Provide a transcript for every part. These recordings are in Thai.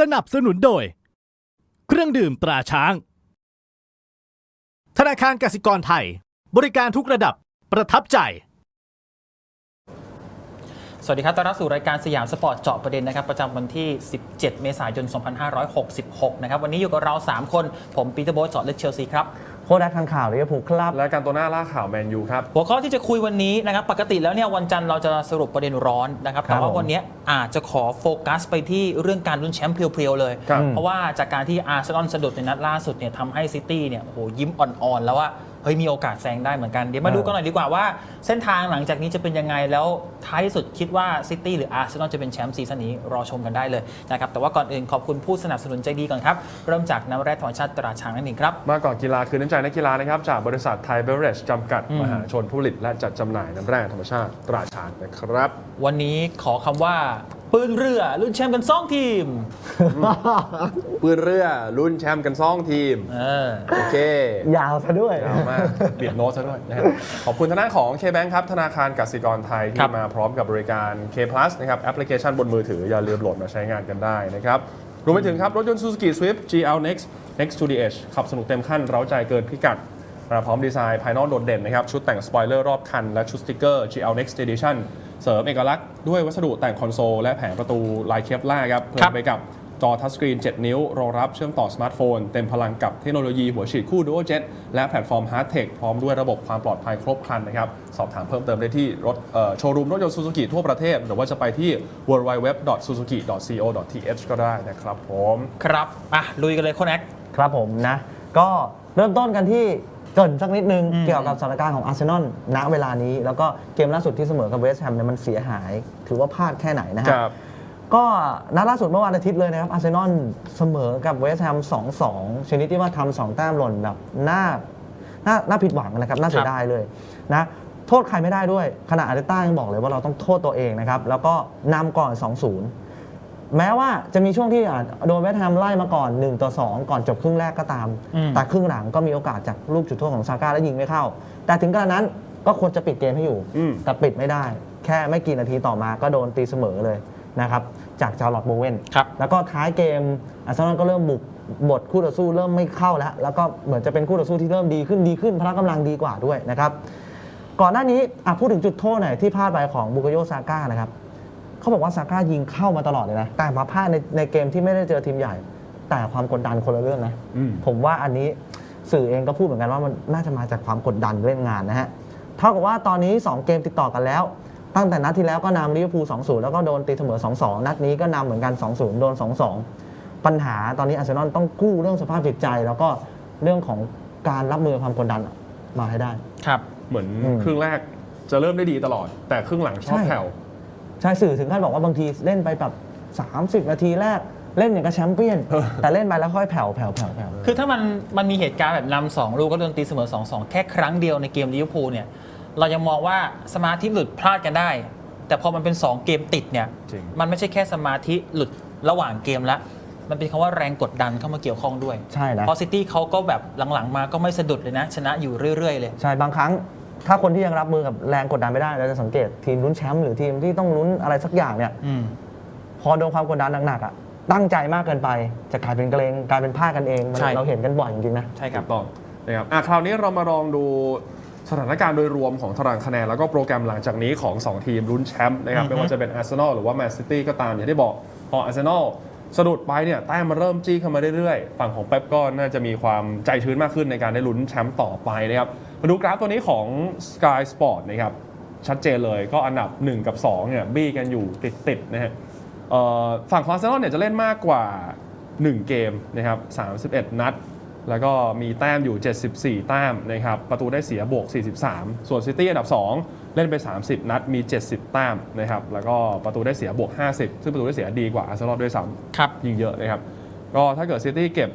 สนับสนุนโดย เครื่องดื่มตราช้าง ธนาคารกสิกรไทย บริการทุกระดับประทับใจ สวัสดีครับต้อนรับสู่รายการสยามสปอร์ตเจาะประเด็นนะครับ ประจำวันที่ 17 เมษายน 2566 นะครับ วันนี้อยู่กับเรา 3 คน ผมปีเตอร์โบ๊ทเจาะลึกเชลซีครับ คดักทันข่าวลิเวอร์พูลครับและการตัวหน้าล่าข่าวแมนยูครับหัวข้อที่จะคุยวันนี้นะครับปกติแล้วเนี่ยวันจันทร์เราจะสรุปประเด็นร้อนนะครับแต่ว่าผมวันนี้อาจจะขอโฟกัสไปที่เรื่องการลุ้นแชมป์เพียวๆเลยครับเพราะว่าจากการที่อาร์เซนอลสะดุดในนัดล่าสุดเนี่ยทำให้ซิตี้เนี่ยโอ้โหยิ้มอ่อนๆแล้วว่า เฮ้ยมีโอกาสแซงได้เหมือนกัน เดี๋ยวมาดูกันหน่อยดีกว่าว่า เส้นทางหลังจากนี้จะเป็นยังไงแล้วท้ายที่สุดคิดว่าซิตี้หรืออาร์เซนอลจะเป็นแชมป์ซีซั่นนี้รอชมกันได้เลยนะครับแต่ว่าก่อนอื่นขอบคุณผู้สนับสนุนใจดีก่อนครับ เริ่มจากน้ำแร่ธรรมชาติตราช้างนั่นเองครับมาก่อนกีฬาคือน้ำใจนักกีฬานะครับจากบริษัทไทยเบเรจจำกัดอืมมหาชนผู้ผลิตและจัดจำหน่ายน้ำแร่ธรรมชาติตราช้างนะครับ วันนี้ขอคำว่า ปืนเรือลุ้นแชมป์กันสองทีม ปืนเรือรุ่นแชมป์กันซ่องทีม เออ โอเค ยาวซะด้วย ยาวมากเบียดโน้ตซะด้วยนะครับขอบคุณทางด้านของ K-Bank ครับ ธนาคารกสิกรไทย ครัที่บ มาพร้อมกับบริการ K Plus นะครับแอปพลิเคชันบนมือถือ อย่าลืมโหลดมาใช้งานกันได้นะครับรวมไปถึงครับ รถยนต์ Suzuki Swift GL Next Next to the Edge ขับสนุกเต็มขั้น เร้าใจเกินพิกัด มาพร้อมดีไซน์ภายนอกโดดเด่นนะครับ ชุดแต่งสปอยเลอร์รอบคัน และชุดสติกเกอร์ GL Next Edition เสริมเอกลักษณ์ด้วยวัสดุแต่งคอนโซลและแผงประตูลายเคปล่าครับเพิ่ครัมบไปกับจอทัชสกรีน 7 นิ้ว รองรับเชื่อมต่อสมาร์ทโฟน เต็มพลังกับเทคโนโลยีหัวฉีดคู่ Dual Jet และแพลตฟอร์ม Hard Tech พร้อมด้วยระบบความปลอดภัยครบครันนะครับ สอบถามเพิ่มเติมได้ที่รถเอ่อโชว์รูมรถยนต์ซูซูกิทั่วประเทศ หรือว่าจะไปที่ www.suzuki.co.th ก็ได้นะครับผม ครับ อะ ลุยกันเลยโคนแอคครับผมนะ ก็เริ่มต้นกันที่ เกรินสักนิดนึง อืม เกี่ยวกับสถานการณ์ของอาร์เซนอลณเวลานี้ แล้วก็เกมล่าสุดที่เสมอกับเวสต์แฮมเนี่ยมันเสียหาย ถือว่าพลาดแค่ไหนนะฮะครับ ก็นัดล่าสุดเมื่อวันอาทิตย์เลยนะครับอาร์เซนอลเสมอกับเวสต์แฮม2-2 ชนิดที่ว่าทำสองแต้มหล่นแบบน่าน่าน่าผิดหวังนะครับ น่าเสียดายเลยนะโทษใครไม่ได้ด้วยขณะอาร์เตต้ายังบอกเลยว่าเราต้องโทษตัวเองนะครับ แล้วก็นำก่อน 2-0 แม้ว่าจะมีช่วงที่อะโดนเวสต์แฮมไล่มาก่อน1ต่อ2 ก่อนจบครึ่งแรกก็ตาม อืม แต่ครึ่งหลังก็มีโอกาสจากลูกจุดโทษของซาก้าแล้วยิงไม่เข้า แต่ถึงกระนั้นก็ควรจะปิดเกมให้อยู่ อืม แต่ปิดไม่ได้ แค่ไม่กี่นาทีต่อมาก็โดนตีเสมอเลยนะครับจากจาร์ลอตโบเวน ครับ แล้วก็ท้ายเกมอาร์เซนอลก็เริ่มบุกบทคู่ต่อสู้เริ่มไม่เข้าแล้ว แล้วก็เหมือนจะเป็นคู่ต่อสู้ที่เริ่มดีขึ้นดีขึ้นพละกำลังดีกว่าด้วยนะครับ ก่อนหน้านี้อะพูดถึงจุดโทษหน่อยที่พลาดไปของบุกโยซาก้านะครับ เขาบอกว่าซาก้ายิงเข้ามาตลอดเลยนะ แต่มาพลาดในในเกมที่ไม่ได้เจอทีมใหญ่ แต่ความกดดันคนละเรื่องนะ อืม ผมว่าอันนี้สื่อเองก็พูดเหมือนกันว่ามันน่าจะมาจากความกดดันเล่นงานนะฮะ เท่ากับว่าตอนนี้ 2 เกมติดต่อกันแล้ว ตั้งแต่นัดที่แล้วก็นำลิเวอร์พูล2-0 แล้วก็โดนตีเสมอ 2-2 นัดนี้ก็นำเหมือนกัน 2-0 โดน 2-2 ปัญหาตอนนี้อาร์เซนอลต้องกู้เรื่องสภาพจิตใจ แล้วก็เรื่องของการรับมือความกดดันมาให้ได้ ครับ เหมือนอืมครึ่งแรกจะเริ่มได้ดีตลอด แต่ครึ่งหลังชอบใช่ แผ่ว ใช่สื่อถึงขั้นบอกว่าบางทีเล่นไปแบบ30 นาทีแรกเล่นอย่างกับแชมเปี้ยน แต่เล่นไปแล้วค่อยแผ่วแผ่วแผ่วแผ่วคือถ้ามันมันมีเหตุการณ์แบบนำสองลูกก็โดนตีเสมอ2อสแค่ครั้งเดียวในเกมลิเวอร์พูลเนี่ยเรายังมองว่าสมาธิหลุดพลาดกันได้ แต่พอมันเป็น 2 เกมติดเนี่ยจริงมันไม่ใช่แค่สมาธิหลุดระหว่างเกมละมันเป็นคำว่าแรงกดดันเข้ามาเกี่ยวข้องด้วย ใช่นะเพราะซิตี้เขาก็แบบหลังๆ มาก็ไม่สะดุดเลยนะ ชนะอยู่เรื่อย ๆ เลย ใช่ บางครั้ง ถ้าคนที่ยังรับมือกับแรงกดดันไม่ได้เราจะสังเกตทีมลุ้นแชมป์หรือทีมที่ต้องลุ้นอะไรสักอย่างเนี่ยอืม พอโดนความกดดันหนักๆอะตั้งใจมากเกินไปจะกลายเป็นเกรงกลายเป็นพลาดกันเองมันใช่ เราเห็นกันบ่อยจริงๆนะ ใช่ครับ ถูกต้องนะครับอะคราวนี้เรามาลองดูสถานการณ์โดยรวมของตารางคะแนน แล้วก็โปรแกรมหลังจากนี้ของ 2 ทีมลุ้นแชมป์นะครับอือฮึไม่ว่าจะเป็นอาร์เซนอลหรือว่าแมนซิตี้ก็ตามอย่างที่บอก พออาร์เซนอลสะดุดไปเนี่ยแต้มมาเริ่มจี้เข้ามาเรื่อยๆ ฝั่งของเป๊ปก็น่าจะมีความใจชื้นมากขึ้นในการได้ลุ้นแชมป์ต่อไปนะครับ มาดูกราฟตัวนี้ของ Sky Sport นะครับชัดเจนเลยก็อันดับ 1 กับ2เนี่ยบี้กันอยู่ติดๆนะฮะเอ่อฝั่งของอาร์เซนอลเนี่ยจะเล่นมากกว่า 1 เกมนะครับ31 นัด แล้วก็มีแต้มอยู่ 74 แต้มนะครับประตูได้เสียบวก 43 ส่วนซิตี้อันดับ 2 เล่นไป 30 นัดมี 70 แต้มนะครับแล้วก็ประตูได้เสียบวก 50 ซึ่งประตูได้เสียดีกว่าอาร์เซนอลด้วยซ้ครับำยิงเยอะนะครับก็ถ้าเกิดซิตี้เก็บ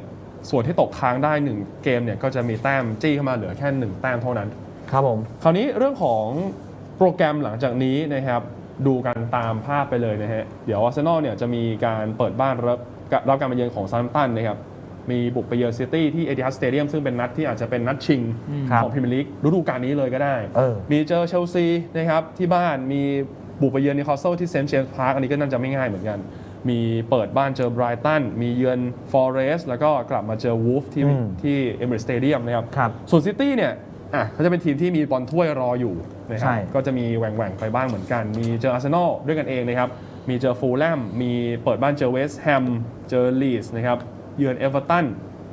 ส่วนที่ตกค้างได้ 1 เกมเนี่ยก็จะมีแต้มจี้เข้ามาเหลือแค่ 1 แต้มเท่านั้น ครับผม คราวนี้เรื่องของโปรแกรมหลังจากนี้นะครับดูกันตามภาพไปเลยนะฮะ เดี๋ยวอาร์เซนอลเนี่ยจะมีการเปิดบ้านรับรับการมาเยือนของซา m ์ตันนะครับ มีบุกไปเยือนซิตี้ที่เอ i ิฮัสสเตเดียมซึ่งเป็นนัดที่อาจจะเป็นนัดชิงครับของพรีเมียร์ลีกฤดูกาลนี้เลยก็ได้เออมีเจอเชลซีนะครับที่บ้านมีบุกไปเยือนนิวคาสเซิลที่เซนต์เจมส์พาร์คอันนี้ก็น่าจะไม่ง่ายเหมือนกัน มีเปิดบ้านเจอไบรตันมีเยือนฟอเรสแล้วก็กลับมาเจอวูฟที่อืม ที่เอเมอร์สเตเดียมนะครับครับ ส่วนซิตี้เนี่ยอะเขาจะเป็นทีมที่มีบอลถ้วยรออยู่นะครัใช่ก็จะมีแหว่งๆไปบ้างเหมือนกัน มีเจออาร์เซนอลด้วยกันเองนะครับ มีเจอฟูลแลมมีเปิดบ้านเจอเวสต์แฮมเจอลีสนะครับเยือนเอเวอร์ตัน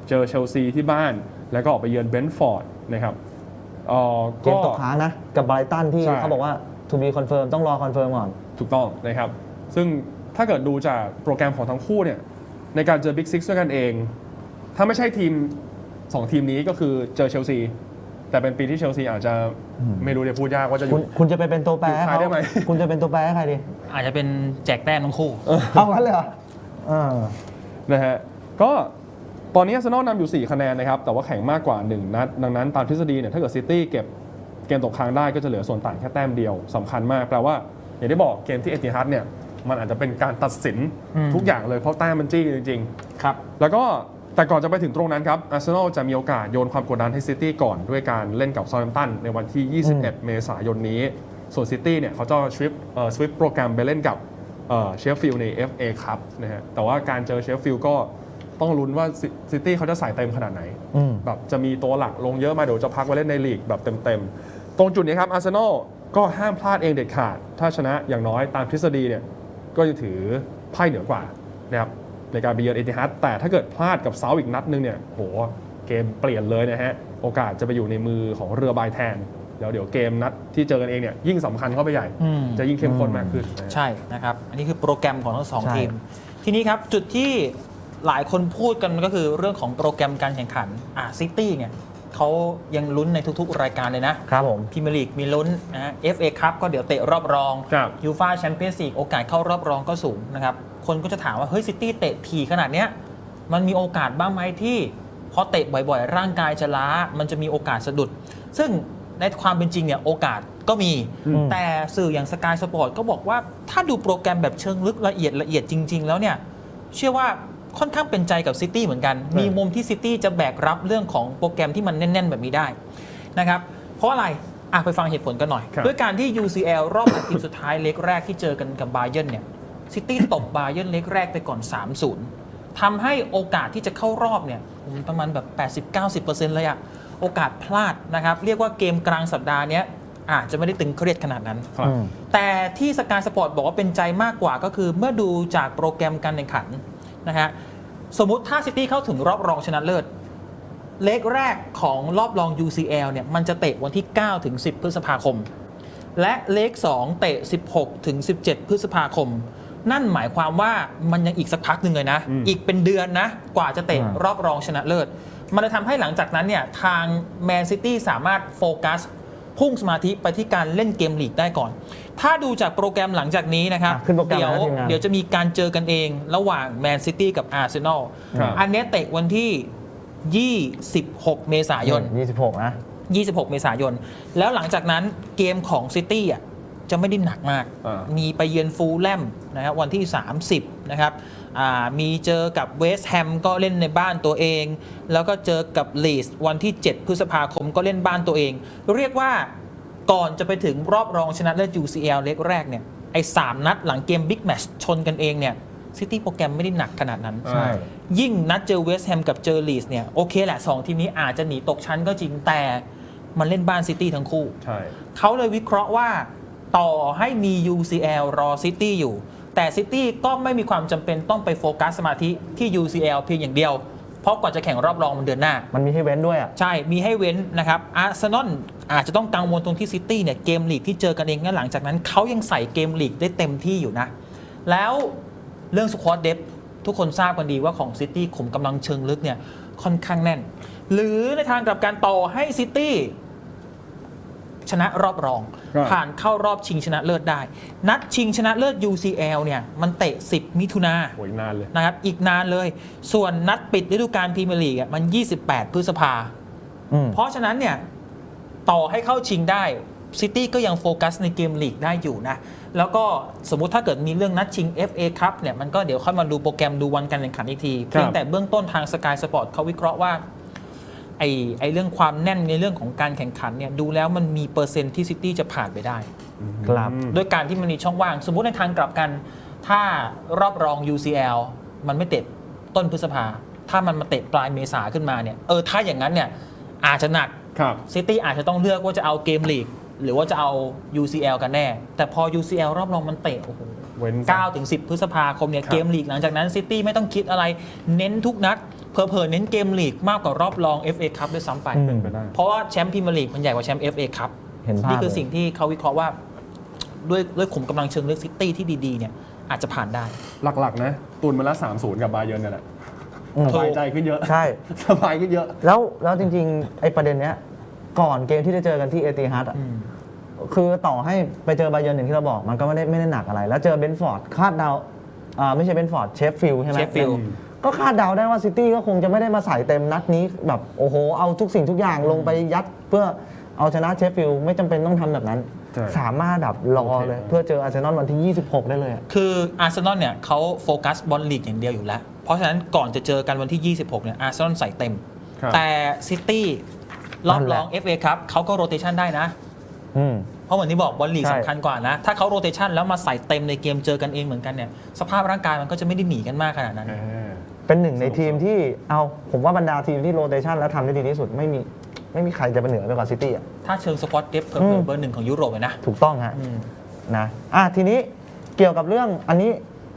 เจอเชลซีที่บ้าน แล้วก็ออกไปเยือนเบรนท์ฟอร์ดนะครับเอ่อเกมตกค้างนะ กับไบรตันที่ใช่ เขาบอกว่า to be confirm ต้องรอคอนเฟิร์มก่อน ถูกต้องนะครับ ซึ่ง ถ้าเกิดดูจากโปรแกรมของทั้งคู่เนี่ยในการเจอบิ๊กซิกด้วยกันเอง ถ้าไม่ใช่ทีม 2 ทีมนี้ก็คือเจอเชลซี แต่เป็นปีที่เชลซีอาจจะไม่รู้เดี๋ยวพูดยากว่าจะอคุณยู่คุณจะไปเป็นตัวแปรให้อยู่ใครเขาได้ไหม คุณจะเป็นตัวแปรให้ใครดีอาจจะเป็นแจกแต้มทั้งคู่ เอางั้นเลยเหรอเออ นะฮะ ก็ตอนนี้อาร์เซนอลนำอยู่ 4 คะแนนนะครับ แต่ว่าแข่งมากกว่า 1 นัด ดังนั้นตามทฤษฎีเนี่ยถ้าเกิดซิตี้เก็บเกมตกค้างได้ก็จะเหลือส่วนต่างแค่แต้มเดียวสำคัญมาก แปลว่า อย่างที่บอกเกมที่เอติฮัดเนี่ย มันอาจจะเป็นการตัดสินอืมทุกอย่างเลยเพราะแต้มมันจี้จริงครับๆแล้วก็แต่ก่อนจะไปถึงตรงนั้นครับอาร์เซนอลจะมีโอกาสโยนความกดดันให้ซิตี้ก่อนด้วยการเล่นกับซา u t แ a มตันในวันที่ 21 เมษายนนี้ ส่วนซิตี้เนี่ยเขาจะสวิปเอ่อสวิปโปรแกรมไปเล่นกับเชฟฟิลด์ใน FA ครับนะฮะแต่ว่าการเจอเชฟฟิลด์ก็ต้องลุ้นว่าซิตี้เขาจะใส่เต็มขนาดไหนอืมแบบจะมีตัวหลักลงเยอะมาเดี๋ยวจะพักไว้เล่นในลีกแบบเต็มๆ ตรงจุดนี้ครับอาร์เซนอลก็ห้ามพลาดเองเด็ดขาด ถ้าชนะอย่างน้อยตามทฤษฎีเนี่ย ก็จะถือไพ่เหนือกว่านะครับในการไปเยือนเอติฮัดแต่ถ้าเกิดพลาดกับเซาอีกนัดนึงเนี่ยโหเกมเปลี่ยนเลยนะฮะโอกาสจะไปอยู่ในมือของเรือบายแทนแล้วเดี๋ยวเกมนัดที่เจอกันเองเนี่ยยิ่งสำคัญเข้าไปใหญ่อืมจะยิ่งเข้มข้นมากขึ้นนะฮะใช่นะครับ อันนี้คือโปรแกรมของทั้งสองใช่ทีม ทีนี้ครับจุดที่หลายคนพูดกันก็คือเรื่องของโปรแกรมการแข่งขันอ่าซิตี้เนี่ย เขายังลุ้นในทุกๆ รายการเลยนะครับผมพรีเมียร์ลีกมีลุ้นนะฮะ FA ครับก็เดี๋ยวเตะรอบรองครับยูฟาแชมเปี้ยนส์ลีกโอกาสเข้ารอบรองก็สูงนะครับคนก็จะถามว่าเฮ้ยซิตี้เตะทีขนาดเนี้ยมันมีโอกาสบ้างไหมที่พอเตะบ่อยๆ ร่างกายจะล้า มันจะมีโอกาสสะดุด ซึ่งในความเป็นจริงเนี่ยโอกาสก็มีอืมแต่สื่ออย่างสกายสปอร์ตก็บอกว่าถ้าดูโปรแกรมแบบเชิงลึกละเอียดละเอียดจริง ๆ แล้วเนี่ย เชื่อว่า ค่อนข้างเป็นใจกับซิตี้เหมือนกัน มีมุมที่ซิตี้จะแบกรับเรื่องของโปรแกรมที่มันแน่น ๆ แบบนี้ได้นะครับเพราะอะไรอะไปฟังเหตุผลกันหน่อยครับด้วยการที่ UCL รอบแปดทีมสุดท้ายเล็กแรกที่เจอกันกับบาเยิร์นเนี่ยซิตี้ตบบาเยิร์นเล็กแรกไปก่อน 3-0ทำให้โอกาสที่จะเข้ารอบเนี่ยประมาณแบบ 80-90%เลยอะโอกาสพลาดนะครับ เรียกว่าเกมกลางสัปดาห์เนี้ยอาจจะไม่ได้ตึงเครียดขนาดนั้นครับอืมแต่ที่สกายสปอร์ตบอกว่าเป็นใจมากกว่าก็คือเมื่อดูจากโปรแกรมการแข่งขัน นะฮะสมมุติถ้าซิตี้เข้าถึงรอบรองชนะเลิศเลกแรกของรอบรอง UCL เนี่ยมันจะเตะวันที่ 9 ถึง 10 พฤษภาคม และเลก2เตะ 16 ถึง 17 พฤษภาคม นั่นหมายความว่ามันยังอีกสักพักหนึ่งเลยนะอืมอีกเป็นเดือนนะ กว่าจะเตะอ่ารอบรองชนะเลิศ มันเลยทำให้หลังจากนั้นเนี่ยทางแมนซิตี้สามารถโฟกัส พุ่งสมาธิไปที่การเล่นเกมลีกได้ก่อน ถ้าดูจากโปรแกรมหลังจากนี้นะครับอะขึ้นโปรแกรมเดี๋ยวแล้วทีมงาน เดี๋ยวจะมีการเจอกันเองระหว่างแมนซิตี้กับอาร์เซนอลครับ อันเนี้ยเตะวันที่ 26 เมษายน 26 นะ 26 เมษายน แล้วหลังจากนั้นเกมของซิตี้อะ จะไม่ได้หนักมาก อ่ามีไปเยือนฟูลแลมนะครับวันที่ 30 นะครับอ่ามีเจอกับเวสต์แฮมก็เล่นในบ้านตัวเอง แล้วก็เจอกับลีสวันที่ 7 พฤษภาคมก็เล่นบ้านตัวเอง เรียกว่าก่อนจะไปถึงรอบรองชนะเลิศ UCL เล็กแรกเนี่ยไอ้สามนัดหลังเกมบิ๊กแมชชนกันเองเนี่ยซิตี้โปรแกรมไม่ได้หนักขนาดนั้น ใช่ ยิ่งนัดเจอเวสต์แฮมกับเจอลีสเนี่ยโอเคแหละ 2 ทีมนี้อาจจะหนีตกชั้นก็จริงแต่มันเล่นบ้านซิตี้ทั้งคู่ ใช่ เขาเลยวิเคราะห์ว่า ต่อให้มี UCL รอซิตี้อยู่ แต่ซิตี้ก็ไม่มีความจำเป็นต้องไปโฟกัสสมาธิที่ UCL เพียงอย่างเดียว เพราะกว่าจะแข่งรอบรองมันเดือนหน้า มันมีให้เว้นด้วยอะ ใช่มีให้เว้นนะครับอาร์เซนอลอาจจะต้องกังวลตรงที่ซิตี้เนี่ยเกมลีกที่เจอกันเองงั้นหลังจากนั้นเขายังใส่เกมลีกได้เต็มที่อยู่นะ แล้วเรื่องสควอตเดฟทุกคนทราบกันดีว่าของซิตี้ขุมกำลังเชิงลึกเนี่ยค่อนข้างแน่น หรือในทางกลับการต่อให้ซิตี้ ชนะรอบรอง ครับ ผ่านเข้ารอบชิงชนะเลิศได้ นัดชิงชนะเลิศ UCL เนี่ยมันเตะ 10 มิถุนา โอ้ยนานเลย นะครับ อีกนานเลย ส่วนนัดปิดฤดูกาลพรีเมียร์ลีกอะมัน 28 พฤษภา อืม เพราะฉะนั้นเนี่ย ต่อให้เข้าชิงได้ซิตี้ก็ยังโฟกัสในเกมลีกได้อยู่นะ แล้วก็สมมุติถ้าเกิดมีเรื่องนัดชิง FA ครับเนี่ย มันก็เดี๋ยวค่อยมาดูโปรแกรมดูวันการแข่งขันอีกทีครับเพียงแต่เบื้องต้นทางสกายสปอร์ตเขาวิเคราะห์ว่าไอ้ไอ้เรื่องความแน่นในเรื่องของการแข่งขันเนี่ยดูแล้วมันมีเปอร์เซ็นต์ที่ซิตี้จะผ่านไปได้ ครับอืมด้วยการที่มันมีช่องว่าง สมมุติในทางกลับกัน ถ้ารอบรอง UCL มันไม่เตะต้นพฤษภา ถ้ามันมาเตะปลายเมษาขึ้นมาเนี่ยเออถ้าอย่างนั้นเนี่ยอาจจะหนักครับ ซิตี้อาจจะต้องเลือกว่าจะเอาเกมลีก หรือว่าจะเอา UCL กันแน่ แต่พอ UCL รอบรองมันเตะโอ้โหเว้น 9ถึง10 พฤษภาคมเนี่ยครับเกมลีกหลังจากนั้นซิตี้ไม่ต้องคิดอะไร เน้นทุกนัด เพอเพอๆเน้นเกมลีกมากกว่ารอบรอง FA คัพด้วยซ้ำไป อืม เป็นไปได้ เพราะว่าแชมป์พรีเมียร์ลีกมันใหญ่กว่าแชมป์ FA คัพเห็นภาพนี่คือเลย สิ่งที่เขาวิเคราะห์ว่าด้วยด้วยขุมกำลังเชิงลึกซิตี้ที่ดี ๆ เนี่ยอาจจะผ่านได้ หลักๆนะ ตุนมาละ3-0กับบาเยิร์นเนี่ยแหละอืม สบายใจขึ้นเยอะ ใช่ สบายขึ้นเยอะ แล้วแล้วจริงๆ ไอ้ประเด็นเนี้ย ก่อนเกมที่จะเจอกันที่เอติฮัดอะคือต่อให้ไปเจอบาเยิร์นอย่างที่เราบอก มันก็ไม่ได้ไม่ได้หนักอะไร แล้วเจอเบนฟอร์ดคาดเดาอ่าไม่ใช่เบนฟอร์ดเชฟฟิลด์ใช่ไหม Sheffield ก็คาดเดาได้ว่าซิตี้ก็คงจะไม่ได้มาใส่เต็มนัดนี้แบบโอ้โหเอาทุกสิ่งทุกอย่างลงไปยัดเพื่อเอาชนะเชฟฟิลด์ไม่จำเป็นต้องทำแบบนั้น ใช่ สามารถแบบรอเลยโอเคเพื่อเจออาร์เซนอลวันที่ 26 ได้เลยอะ คืออาร์เซนอลเนี่ยเขาโฟกัสบอลลีกอย่างเดียวอยู่แล้ว เพราะฉะนั้นก่อนจะเจอกันวันที่ 26 เนี่ยอาร์เซนอลใส่เต็ม ครับ แต่ซิตี้รอบนั่นแหรละ อง FA ครับเขาก็โรเตชันได้นะ อืม เพราะเหมือนที่บอกบอลลีกใช่ สำคัญกว่านะ ถ้าเขาโรเตชันแล้วมาใส่เต็มในเกมเจอกันเองเหมือนกันเนี่ยสภาพร่างกายมันก็จะไม่ได้หนีกันมากขนาดนั้น อ่า เป็นหนึ่งในทีมที่เอาผมว่าบรรดาทีมที่โรเตชันแล้วทำได้ดีที่สุดไม่มีไม่มีใครจะเป็นเหนือไปกว่าซิตี้อะถ้าเชิงสควอตเดฟเอืมเบอร์หนึ่งของยุโรปเลยนะ ถูกต้องฮะอืมนะอะทีนี้เกี่ยวกับเรื่องอันนี้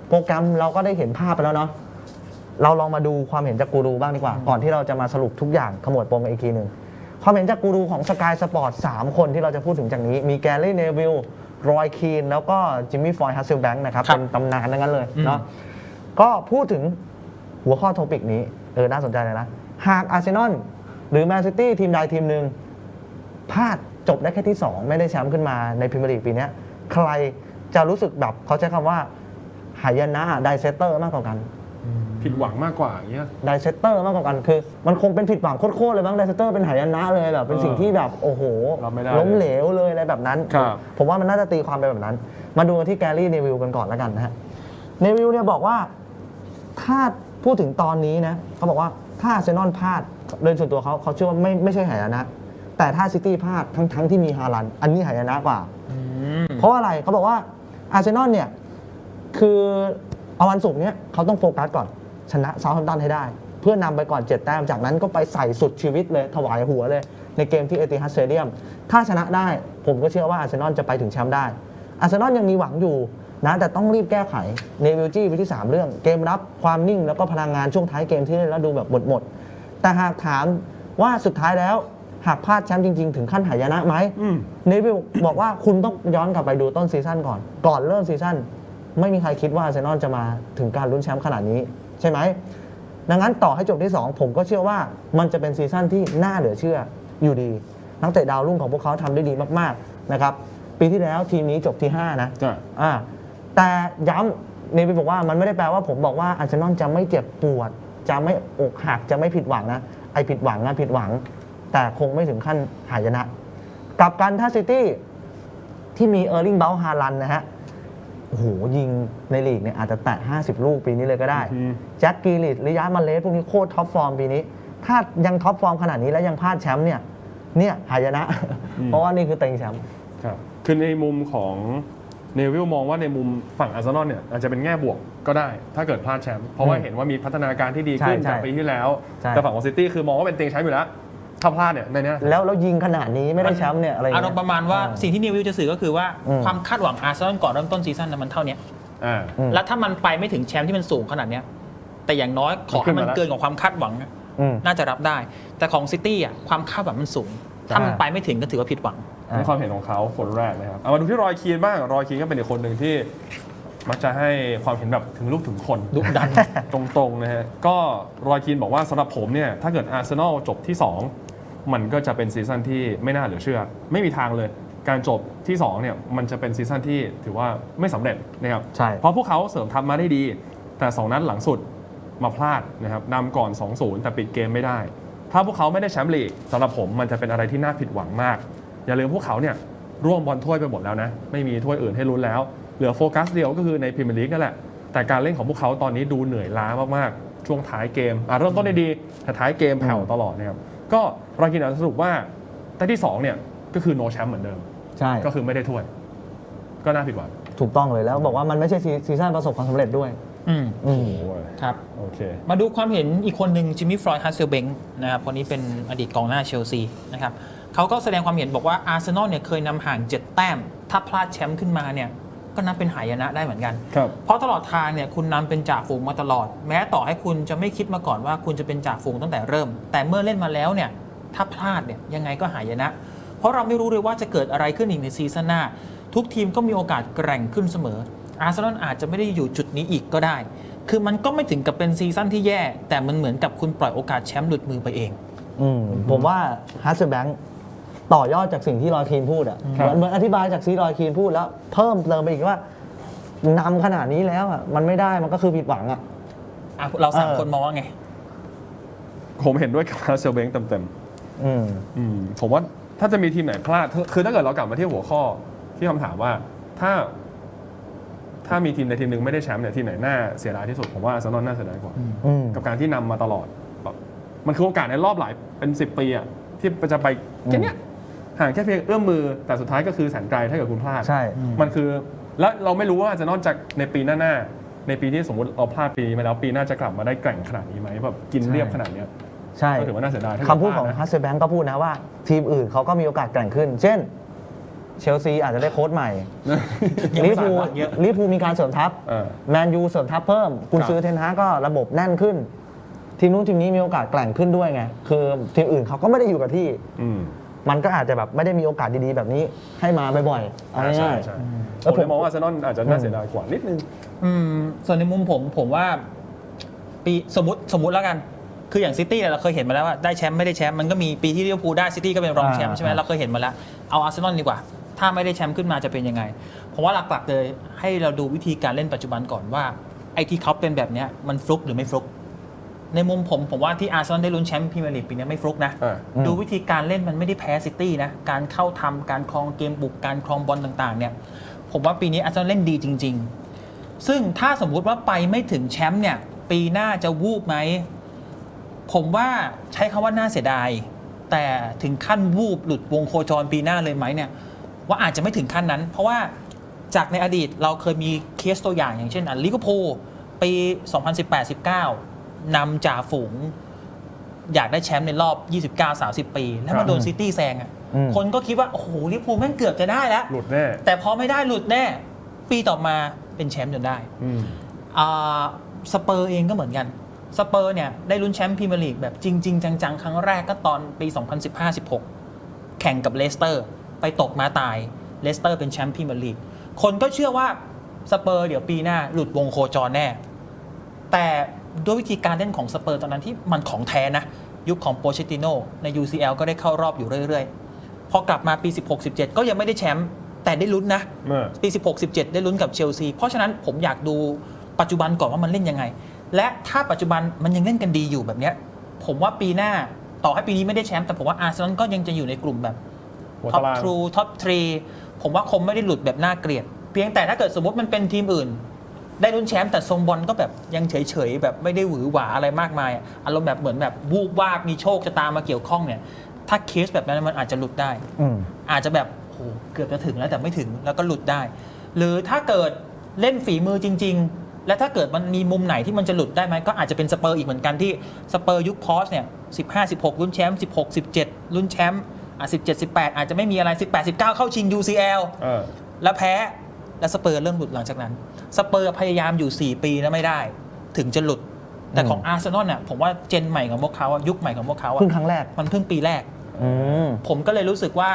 โปรแกรมเราก็ได้เห็นภาพไปแล้วเนาะเราลองมาดูความเห็นจากกูรูบ้างดีกว่า ก่อนที่เราจะมาสรุปทุกอย่างขมวดปมกันอีกทีหนึ่งความเห็นจากกูรูของสกายสปอร์ต3คนที่เราจะพูดถึงจากนี้ มีแกลลี่เนวิลรอยคีนแล้วก็จิมมี่ฟอยฮัสเซลแบงค์นะครับครับเป็นตำนานทั้งนั้นเลยอืมเนาะก็พูดถึง หัวข้อโทปิกนี้เออน่าสนใจเลยนะ หากอาร์เซนอลหรือแมนซิตี้ทีมใดทีมหนึ่งพลาดจบได้แค่ที่ 2 ไม่ได้แชมป์ขึ้นมาในพรีเมียร์ลีกปีเนี้ยใครจะรู้สึกแบบเขาใช้คำว่าหายนะไดเซตเตอร์มากกว่ากันผิดหวังมากกว่าอย่างเงี้ย ไดเซตเตอร์มากกว่ากันคือ มันคงเป็นผิดหวังโคตรๆเลยบ้างไดเซตเตอร์เป็นหายนะเลยแบบเป็นสิ่งที่แบบโอ้โหรับไม่ได้ล้มเหลวเลยอะไรแบบนั้น ครับ ผมว่ามันน่าจะตีความไปแบบนั้น มาดูกันที่แกลลี่เนวิลกันก่อนแล้วกันนะฮะเนวิลเนี่ยบอกว่าถ้า พูดถึงตอนนี้นะเขาบอกว่าถ้าอาร์เซนอลพลาดโดยส่วนตัวเขาเขาเชื่อว่าไม่ไม่ใช่หายนะ แต่ถ้าซิตี้พลาดทั้งทั้งที่มีฮาลันด์อันนี้หายนะกว่า เพราะว่าอะไรเขาบอกว่าอาร์เซนอลเนี่ยคือเอาวันศุกร์เนี้ยเขาต้องโฟกัสก่อนชนะเซาท์แฮมป์ตันให้ได้ เพื่อนำไปก่อน7แต้มจากนั้นก็ไปใส่สุดชีวิตเลยถวายหัวเลย ในเกมที่เอติฮัดสเตเดียม ถ้าชนะได้ผมก็เชื่อว่าอาร์เซนอลจะไปถึงแชมป์ได้อาร์เซนอลยังมีหวังอยู่ นะแต่ต้องรีบแก้ไขเนวิลจี้ไปที่3เรื่อง เกมรับความนิ่งแล้วก็พลังงานช่วงท้ายเกมที่เล่นแล้วดูแบบหมดหมดๆแต่หากถามว่าสุดท้ายแล้วหากพลาดแชมป์จริง ๆ ถึงขั้นหายนะไหมอืมเนวิลบอกว่าคุณต้องย้อนกลับไปดูต้นซีซั่นก่อน ก่อนเริ่มซีซั่นไม่มีใครคิดว่าอาร์เซนอลจะมาถึงการลุ้นแชมป์ขนาดนี้ ใช่ไหมดังนั้นต่อให้จบที่ 2 ผมก็เชื่อว่ามันจะเป็นซีซั่นที่น่าเหลือเชื่ออยู่ดีนักเตะดาวรุ่งของพวกเขาทำได้ดีมากๆนะครับปีที่แล้วทีมนี้จบที่ 5 นะจ้ะอ่า แต่ย้ำเนวิลบอกว่ามันไม่ได้แปลว่าผมบอกว่าอาร์เซนอลจะไม่เจ็บปวด จะไม่อกหักจะไม่ผิดหวังนะไอผิดหวังนะผิดหวัง แต่คงไม่ถึงขั้นหายนะกลับกันถ้าซิตี้ที่มีเออร์ลิงเบลฮาลันนะฮะโอ้โหยิงในลีกเนี่ยอาจจะแตะ 50 ลูกปีนี้เลยก็ได้อืมแจ็คกีลิตริยามาเลสพวกนี้โคตรท็อปฟอร์มปีนี้ ถ้ายังท็อปฟอร์มขนาดนี้แล้วยังพลาดแชมป์เนี่ยเนี่ยหายนะ เพราะว่านี่คือเต็งแชมป์ครับคือในมุมของ เนวิลมองว่าในมุมฝั่งอาร์เซนอลเนี่ยอาจจะเป็นแง่บวกก็ได้ ถ้าเกิดพลาดแชมป์เพราะว่าอืมเห็นว่ามีพัฒนาการที่ดีขึ้นใช่ใช่จากปีที่แล้วใช่แต่ฝั่งของซิตี้คือมองว่าเป็นเต็งแชมป์อยู่แล้วถ้าพลาดเนี่ยในเนี้ยแล้วแล้วยิงขนาดนี้ไม่ได้แชมป์เนี่ยอะไรอาเงี้รยมณ์ประมาณว่าอ่สิ่งที่นิววิลจะสื่อก็คือว่าอืมความคาดหวังอาร์เซนอลก่อนเริ่มต้นซีซั่นน่ะมันเท่าเนี้ยอ่าอืมแล้วถ้ามันไปไม่ถึงแชมป์ที่มันสูงขนาดเนี้ยแต่อย่างน้อยขอให้มันมันขึ้นมาแล้วเกินกว่าความคาดหวังอะอืมน่าจะรับได้ แต่ของซิตี้อะความคาดหวังมันสูง ถ้ามันอ่าไปไม่ถึงก็ถือว่าผิดหวังอ่า ในความเห็นของเขาคนแรกนะครับเอามาดูที่รอยคีนบ้างรอยคีนก็เป็นอีกคนหนึ่งที่มักจะให้ความเห็นแบบถึงลูกถึงคนดุดันตรงๆนะฮะก็รอยคีนบอกว่าสำหรับผมเนี่ยถ้าเกิดอาร์เซนอลจบที่ 2 มันก็จะเป็นซีซั่นที่ไม่น่าเหลือเชื่อ ไม่มีทางเลยการจบที่2เนี่ยมันจะเป็นซีซั่นที่ถือว่าไม่สำเร็จนะครับใช่เพราะพวกเขาเสริมทัพมาได้ดี แต่ 2 นัดหลังสุดมาพลาดนะครับนำก่อน 2-0 แต่ปิดเกมไม่ได้ ถ้าพวกเขาไม่ได้แชมป์ลีกสำหรับผมมันจะเป็นอะไรที่น่าผิดหวังมาก อย่าลืมพวกเขาเนี่ยร่วมบอลถ้วยไปหมดแล้วนะ ไม่มีถ้วยอื่นให้ลุ้นแล้ว เหลือโฟกัสเดียวก็คือในพรีเมียร์ลีกนั่นแหละ แต่การเล่นของพวกเขาตอนนี้ดูเหนื่อยล้ามากๆ ช่วงท้ายเกมอะเริ่มต้นได้ดีแต่ท้ายเกมแผ่วตลอดนะครับก็รอยกินอาจจะสรุปว่าแต่ที่สองเนี่ยก็คือโนแชมป์เหมือนเดิม ใช่ ก็คือไม่ได้ถ้วย ก็น่าผิดหวังถูกต้องเลยแล้วบอกว่ามันไม่ใช่ซีซีซั่นประสบความสำเร็จด้วย อืมอืมโอ้ยครับโอเค มาดูความเห็นอีกคนหนึ่งจิมมี่ฟลอยด์ฮัสเซลเบงนะครับคนนี้เป็นอดีตกองหน้าเชลซีนะครับ เขาก็แสดงความเห็นบอกว่าอาร์เซนอลเนี่ยเคยนำห่าง 7 แต้ม ถ้าพลาดแชมป์ขึ้นมาเนี่ยก็นับเป็นหายนะได้เหมือนกัน ครับเพราะตลอดทางเนี่ยคุณนำเป็นจ่าฝูงมาตลอด แม้ต่อให้คุณจะไม่คิดมาก่อนว่าคุณจะเป็นจ่าฝูงตั้งแต่เริ่ม แต่เมื่อเล่นมาแล้วเนี่ยถ้าพลาดเนี่ยยังไงก็หายนะ เพราะเราไม่รู้เลยว่าจะเกิดอะไรขึ้นอีกในซีซั่นหน้า ทุกทีมก็มีโอกาสแกร่งขึ้นเสมอ อาร์เซนอลอาจจะไม่ได้อยู่จุดนี้อีกก็ได้ คือมันก็ไม่ถึงกับเป็นซีซั่นที่แย่ แต่มันเหมือนกับคุณปล่อยโอกาสแชมป์หลุดมือไปเอง อืมผมว่าฮัสเซอร์แบงค์ ต่อยอดจากสิ่งที่รอยคีนพูดอะครัเหบมือนเหมือนอธิบายจากซีรอยคีนพูดแล้วเพิ่มเติมไปอีกว่านำขนาดนี้แล้วอะมันไม่ได้มันก็คือผิดหวังอะอะเราสามเออคนมองว่าไง ผมเห็นด้วยกับฮาเซลเบงเต็มอืมๆอืมผมว่าถ้าจะมีทีมไหนพลาดคือถ้าเกิดเรากลับมาที่หัวข้อที่คำถามว่าถ้า ถ้ามีทีมใดทีมหนึ่งไม่ได้แชมป์เนี่ยทีมไหนน่าเสียดายที่สุดผมว่าอาร์เซนอลน่าเสียดายกว่า อืม กับการที่นำมาตลอดแบบมันคือโอกาสในรอบหลายเป็น10ปีอะที่จะไปแค่เนี้ย ห่างแค่เพียงเอื้อมมือ แต่สุดท้ายก็คือแสนไกลถ้าเกิดคุณพลาด ใช่ มันคือ แล้วเราไม่รู้ว่าอาร์เซนอลจะในปีหน้าๆในปีที่สมมติเราพลาดปีนี้มาแล้วปีหน้าจะกลับมาได้แกร่งขนาดนี้ไหมแบบกินเรียบขนาดเนี้ยใช่ก็ถือว่าน่าเสียดายถ้าเกิคำพูดของพลานะฮัสเซอร์แบงค์ก็พูดนะว่า ทีมอื่นเขาก็มีโอกาสแกร่งขึ้น เช่น เชลซีอาจจะได้โค้ชใหม่ยังไม่ลิเวอร์พูลสามารถเยอะลิเวอร์พูลมีการเสริมทัพเออแมนยูเสริมทัพเพิ่ม คุณครับซื้อเทนฮากก็ระบบแน่นขึ้นทีมนู้นทีมนี้มีโอกาสแกร่งขึ้นด้วยไง คือทีมอื่นเขาก็ไม่ได้อยู่กับที่อื มมันก็อาจจะแบบไม่ได้มีโอกาสดีๆ แบบนี้ให้มาบ่อยๆเอาใช่ง่ายใช่ๆผมเลยมองว่าอาร์เซนอลอาจจะน่าเสียดายกว่านิดนึง อืมส่วนในมุมผมผมว่าปีสมมติสมมติแล้วกัน คืออย่างซิตี้เนี่ยเราเคยเห็นมาแล้วว่าได้แชมป์ไม่ได้แชมป์มันก็มีปีที่ลิเวอร์พูลได้ซิตี้ก็เป็นรองแชมป์อ่า ใช่ไหมอ่าเราเคยเห็นมาแล้วเอาอาร์เซนอลดีกว่า ถ้าไม่ได้แชมป์ขึ้นมาจะเป็นยังไงผมว่าหลักๆเลยให้เราดูวิธีการเล่นปัจจุบันก่อนว่าไอ้ที่เขาเป็นแบบเนี้ยมันฟลุกหรือไม่ฟลุก ในมุมผมผมว่าที่อาร์เซนอลได้ลุ้นแชมป์พรีเมียร์ลีกปีนี้ไม่ฟลุกนะ อ่าอืมดูวิธีการเล่นมันไม่ได้แพ้ซิตี้นะ การเข้าทำการครองเกมบุกการครองบอลต่างๆเนี่ยผมว่าปีนี้อาร์เซนอลเล่นดีจริง ๆ ซึ่งถ้าสมมุติว่าไปไม่ถึงแชมป์เนี่ยปีหน้าจะวูบไหม ผมว่าใช้คำว่าน่าเสียดาย แต่ถึงขั้นวูบหลุดวงโคจรปีหน้าเลยไหมเนี่ย ว่าอาจจะไม่ถึงขั้นนั้น เพราะว่าจากในอดีตเราเคยมีเคสตัวอย่างอย่างเช่นอะลิเวอร์พูลปี 2018-19 นำจ่าฝูง อยากได้แชมป์ในรอบ 29-30 ปี แล้วมาโดนซิตี้แซงอะอืม คนก็คิดว่า โอ้โหลิเวอร์พูลแม่งเกือบจะได้แล้ว หลุดแน่แต่พอไม่ได้หลุดแน่ ปีต่อมาเป็นแชมป์จนได้อืมอ่าสเปอร์เองก็เหมือนกัน สเปอร์เนี่ยได้ลุ้นแชมป์พรีเมียร์ลีกแบบจริง ๆ จัง ๆ ครั้งแรกก็ตอนปี 2015-16 แข่งกับเลสเตอร์ ไปตกมาตายเลสเตอร์เป็นแชมป์พรีเมียร์ลีกคนก็เชื่อว่าสเปอร์เดี๋ยวปีหน้าหลุดวงโคจรแน่ แต่ด้วยวิธีการเล่นของสเปอร์ตอนนั้นที่มันของแท้นะ ยุคของโปเชติโนใน UCL ก็ได้เข้ารอบอยู่เรื่อยๆ พอกลับมาปี 16-17 ก็ยังไม่ได้แชมป์แต่ได้ลุ้นนะเมื่อปี 16-17 ได้ลุ้นกับเชลซี เพราะฉะนั้นผมอยากดูปัจจุบันก่อนว่ามันเล่นยังไง และถ้าปัจจุบันมันยังเล่นกันดีอยู่แบบเนี้ยผมว่าปีหน้าต่อให้ปีนี้ไม่ได้แชมป์แต่ผมว่าอาร์เซนอลก็ยังจะอยู่ในกลุ่มแบบหัวท็อปตารางทรูท็อปทรีผมว่าคงไม่ได้หลุดแบบน่าเกลียด เพียงแต่ถ้าเกิดสมมติมันเป็นทีมอื่น ได้ลุ้นแชมป์แต่ทรงบอลก็แบบยังเฉยๆแบบไม่ได้หวือหวาอะไรมากมายอารมณ์แบบเหมือนแบบวูบวาบมีโชคจะตามมาเกี่ยวข้องเนี่ย ถ้าเคสแบบนั้นมันอาจจะหลุดได้ อืม อาจจะแบบโอ้โหเกือบจะถึงแล้วแต่ไม่ถึงแล้วก็หลุดได้ หรือถ้าเกิดเล่นฝีมือจริง ๆ และถ้าเกิดมันมีมุมไหนที่มันจะหลุดได้ไหมก็อาจจะเป็นสเปอร์อีกเหมือนกันที่สเปอร์ยุคพอสเนี่ย15 16ลุ้นแชมป์16 17ลุ้นแชมป์อะ17 18 อาจจะไม่มีอะไร 18 19 เข้าชิง UCL เออ แล้วแพ้ แล้วสเปอร์เริ่มหลุดหลังจากนั้น สเปอร์พยายามอยู่ 4 ปีแล้วไม่ได้ ถึงจะหลุด แต่ของอาร์เซนอลเนี่ยผมว่าเจนใหม่ของพวกเขาอะยุคใหม่ของพวกเขาอะเพิ่งครั้งแรกมันเพิ่งปีแรกอืมผมก็เลยรู้สึกว่า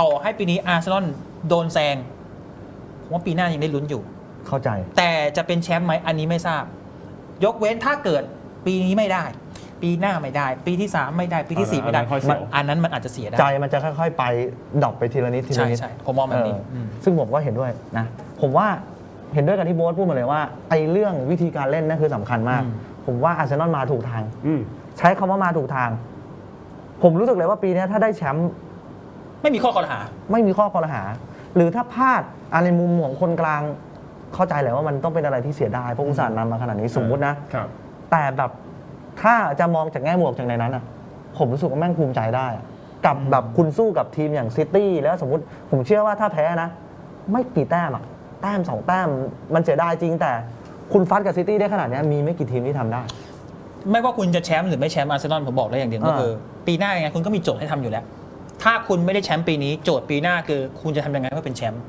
ต่อให้ปีนี้อาร์เซนอลโดนแซงผมว่าปีหน้ายังได้ลุ้นอยู่ เข้าใจ แต่จะเป็นแชมป์ไหมอันนี้ไม่ทราบ ยกเว้นถ้าเกิดปีนี้ไม่ได้ ปีหน้าไม่ได้ ปีที่ 3 ไม่ได้ปีที่ 4 ไม่ได้อันนั้นค่อยเสียว อันนั้นมันอาจจะเสียได้ ใจมันจะค่อย ๆ ไปดรอปไปทีละนิดทีละใช่นิดใช่ผมมองแบบนี้เอออมซึ่งผมก็เห็นด้วยนะ ผมว่า เห็นด้วยกับที่โบ๊ทพูดมาเลยว่าไอ้เรื่องวิธีการเล่นนั่นคือสำคัญมาก อืม ผมว่าอาร์เซนอลมาถูกทาง อืมใช้คำว่ามาถูกทาง ผมรู้สึกเลยว่าปีนี้ถ้าได้แชมป์ไม่มีข้อกล่าวหา ไม่มีข้อคอรหา หรือถ้าพลาดอะไรมุมของคนกลาง เข้าใจแหละว่ามันต้องเป็นอะไรที่เสียดายเพราะอุตส่าห์นำมาขนาดนี้สมมุตินะ ครับ แต่แบบถ้าจะมองจากแง่บวกจากในนั้นอะ ผมรู้สึกว่าแม่งภูมิใจได้อะกับแบบคุณสู้กับทีมอย่างซิตี้แล้วสมมติผมเชื่อว่าถ้าแพ้นะ ไม่กี่แต้มอะ แต้มสองแต้มมันเสียดายจริง แต่คุณฟัดกับซิตี้ได้ขนาดเนี้ยมีไม่กี่ทีมที่ทำได้ ไม่ว่าคุณจะแชมป์หรือไม่แชมป์อาร์เซนอลผมบอกได้อย่างเดียวก็อ่าคือปีหน้ายังไงคุณก็มีโจทย์ให้ทำอยู่แล้ว ถ้าคุณไม่ได้แชมป์ปีนี้ โจทย์ปีหน้าคือคุณจะทำยังไงเพื่อเป็นแชมป์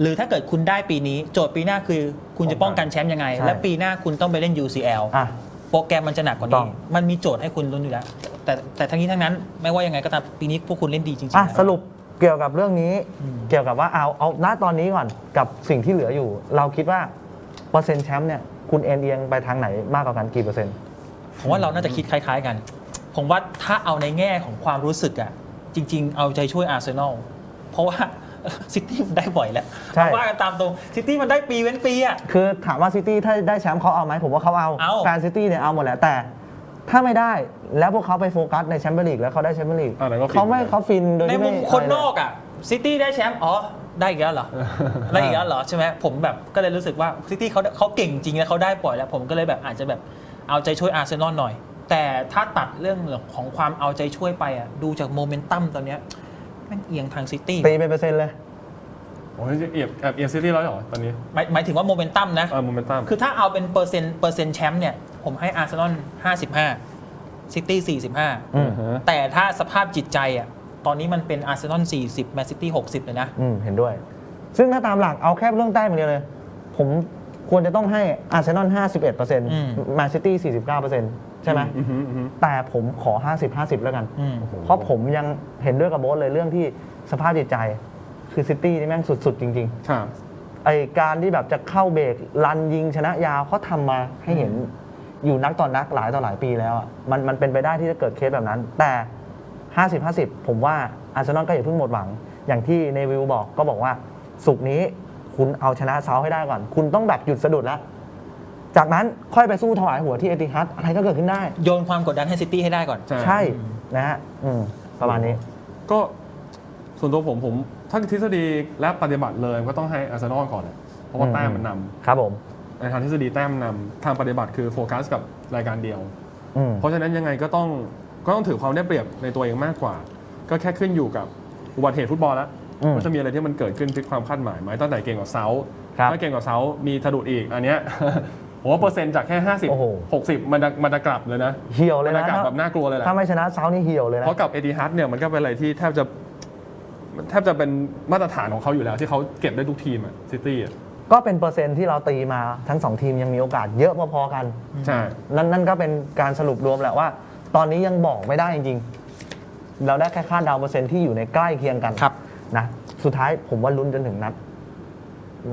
หรือถ้าเกิดคุณได้ปีนี้ โจทย์ปีหน้าคือคุณจะป้องกันแชมป์ยังไง ใช่ และปีหน้าคุณต้องไปเล่น UCL อะ โปรแกรมมันจะหนักกว่าต้นี้ อง มันมีโจทย์ให้คุณลุ้นอยู่แล้ว แต่แต่ทั้งนี้ทั้งนั้นไม่ว่ายังไงก็ตามปีนี้พวกคุณเล่นดีจริงๆอะนะ สรุป เกี่ยวกับเรื่องนี้อืมเกี่ยวกับว่าเอาเอาณตอนนี้ก่อนกับสิ่งที่เหลืออยู่ เราคิดว่าเปอร์เซ็นต์แชมป์เนี่ยคุณเอ็นเอียงไปทางไหนมากกว่ากันกี่เปอร์เซ็นต์ผมว่าเราน่าจะคิดคล้าย ๆ กัน ผมว่าถ้าเอาในแง่ของความรู้สึกอะจริง ๆ เอาใจช่วยอาร์เซนอลเพราะว่าซิตี้มันได้บ่อยแล้วใช่เอาว่ากันตามตรงซิตี้มันได้ปีเว้นปีอะคือถามว่าซิตี้ถ้าได้แชมป์เขาเอาไหมผมว่าเขาเอาเอาแฟนซิตี้เนี่ยเอาหมดแหละแต่ถ้าไม่ได้ แล้วพวกเขาไปโฟกัสในแชมเปี้ยนลีกแล้วเขาได้แชมเปี้ยนลีกอะนั้นก็ฟิน เขาไม่เขาฟินโดยในที่มุไม่มคนอะไรเลยนอกอะซิตี้ได้แชมป์อ๋อได้อีกแล้วเหรอได้อีกแล้วเหรอใช่ไหมผมแบบก็เลยรู้สึกว่าซิตี้เขาเขาเก่งจริงแล้วเขาได้ปล่อยแล้ว ผมก็เลยแบบอาจจะแบบเอาใจช่วยอาร์เซนอลหน่อย แต่ถ้าตัดเรื่องของความเอาใจช่วยไปอะดูจากโมเมนตัมตอนเนี้ยแม่งเอียงทางซิตี้ตีเป็นเปอร์เซ็นต์เลย โอ้ยเอียบแอบเอียบซิตี้แล้วเหรอตอนนี้หมายหมายถึงว่าโมเมนตัมนะอ่าโมเมนตัม คือถ้าเอาเป็นเปอร์เซ็นต์เปอร์เซ็นต์แชมป์เนี่ย ผมให้อาร์เซนอล55 ซิตี้อืม45แต่ถ้าสภาพจิตใจอะตอนนี้มันเป็นอาร์เซนอล40แมนซิตี้60 เลยนะ อืมเห็นด้วย ซึ่งถ้าตามหลักเอาแค่เรื่องแต้มอย่างเดียวเลย ผมควรจะต้องให้อาร์เซนอล51%อืมแมนซิตี้49%ใช่ไหม อือหืออือหือ แต่ผมขอ 50-50 แล้วกัน อืม เพราะผมยังเห็นด้วยกับโบ๊ทเลยเรื่องที่สภาพจิตใจ คือซิตี้นี่แม่งสุด ๆ จริง ครับ ๆ ไอการที่แบบจะเข้าเบรกรันยิงชนะยาวเขาทำมาให้เห็น อยู่นักต่อนนักหลายต่อหลายปีแล้วอะมันมันเป็นไปได้ที่จะเกิดเคสแบบนั้น แต่ 50-50 ผมว่าอาร์เซนอลก็อย่าเพิ่งหมดหวัง อย่างที่เนวิลบอกก็บอกว่าสุกร์นี้คุณเอาชนะเซาให้ได้ก่อน คุณต้องแบบหยุดสะดุดแล้ว จากนั้นค่อยไปสู้ถวายหัวที่เอติฮัดอะไรก็เกิดขึ้นได้ โยนความกดดันให้ซิตี้ให้ได้ก่อน ใช่ใช่นะฮะอืมประมาณนี้ ก็ส่วนตัวผมผมถ้าทฤษฎีและปฏิบัติเลยก็ต้องให้อาร์เซนอลก่อนแหละเพราะว่าอืมแต้มมันนำครับผม ในทางทฤษฎีแต้มนำทางปฏิบัติคือโฟกัสกับรายการเดียว อืมเพราะฉะนั้นยังไงก็ต้องก็ต้องถือความได้เปรียบในตัวเองมากกว่า ก็แค่ขึ้นอยู่กับอุบัติเหตุฟุตบอลแล้วอืม ว่าจะมีอะไรที่มันเกิดขึ้นพลิกความคาดหมายไหมตั้งแต่เก่งกว่าเซาครับ ถ้าเก่งกว่าเซามีสะดุดอีกอันเนี้ย ผมว่าเปอร์เซ็นต์จากแค่โอ้โห50 60 มันจะมันจะกลับเลยนะเหี่ยวเลยมันนะจะกลับแบบน่ากลัวเลยแหละ ถ้าไม่ชนะเซานี่เหี่ยวเลยนะ เพราะกับเอติฮัดเนี่ยมันก็เป็นอะไรที่แทบจะแทบจะเป็นมาตรฐานของเขาอยู่แล้ว ที่เขาเก็บได้ทุกทีมอะซิตี้อะ ก็เป็นเปอร์เซ็นต์ที่เราตีมาทั้งสองทีมยังมีโอกาสเยอะพอๆกันใช่นั่นนั่นก็เป็นการสรุปรวมแหละว่า ตอนนี้ยังบอกไม่ได้จริงๆ เราได้แค่คาดเดาเปอร์เซ็นต์ที่อยู่ในใกล้เคียงกันครับนะสุดท้ายผมว่าลุ้นจนถึงนัด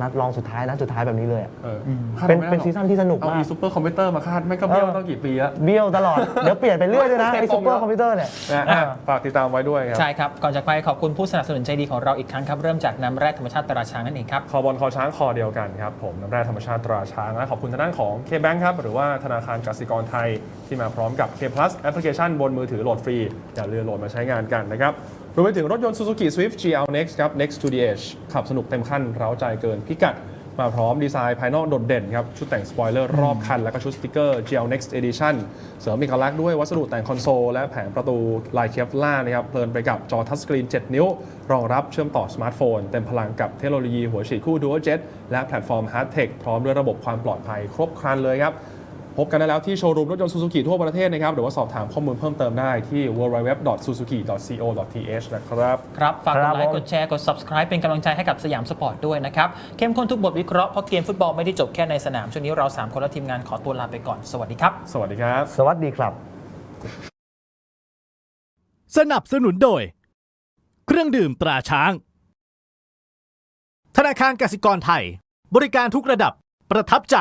นัดรองสุดท้ายนัดสุดท้ายแบบนี้เลยอะเอออืมคาดเป็นไม่ได้เป็นหรอกซีซั่นที่สนุกเอามาอีก ซูเปอร์คอมพิวเตอร์มาคาดไม่งก็เบี้ยวเออต้องกี่ปีแล้วเบี้ยวตลอด เดี๋ยวเปลี่ยนไปเรื่อยด้วยนะเปลี่ไอ้ยนซุปเปอทรงร์คอมพิวเตอร์เนี่ยนะอะฝากติดตามไว้ด้วยครับ ใช่ครับ ก่อนจากไปขอบคุณผู้สนับสนุนใจดีของเราอีกครั้งครับ เริ่มจากน้ำแร่ธรรมชาติตราช้างนั่นเองครับ คอบอลคอช้างคอเดียวกันครับผมน้ำแร่ธรรมชาติตราช้างและขอบคุณทางด้านของ K-Bank ครับ หรือว่าธนาคารกสิกรไทยที่มาพร้อมกับ K Plus แอปพลิเคชันบนมือถือโหลดฟรี อย่าลืมโหลดมาใช้งานกันนะครับ รวมไปถึงรถยนต์ Suzuki Swift GL Next ครับ Next to the Edge ขับสนุกเต็มขั้นเร้าใจเกินพิกัด มาพร้อมดีไซน์ภายนอกโดดเด่นครับ ชุดแต่งสปอยเลอร์รอบคัน แล้วก็ชุดสติกเกอร์ GL Next Edition เสริมเอกลักษณ์ด้วยวัสดุแต่งคอนโซล และแผงประตูลายเคฟล่านะครับเพลินไปกับจอทัชสกรีน 7 นิ้ว รองรับเชื่อมต่อสมาร์ทโฟน เต็มพลังกับเทคโนโลยีหัวฉีดคู่ Dual Jet และแพลตฟอร์ม Hard Tech พร้อมด้วยระบบความปลอดภัยครบครันเลยครับ พบกันได้แล้วที่โชว์รูมรถยนต์ซูซูกิทั่วประเทศนะครับหรือว่าสอบถามข้อมูลเพิ่มเติมได้ที่ www.suzuki.co.th นะครับ ครับ ฝากกครัดบไลค์ผมกดแชร์ กด subscribe เป็นกำลังใจให้กับสยามสปอร์ตด้วยนะครับ เข้มข้นทุกบทวิเคราะห์เพราะเกมฟุตบอลไม่ได้จบแค่ในสนาม ช่วงนี้เรา 3 คนและทีมงานขอตัวลาไปก่อน สวัสดีครับ สวัสดีครับ สวัสดีครับ สนับสนุนโดย เครื่องดื่มตราช้าง ธนาคารกสิกรไทย บริการทุกระดับประทับใจ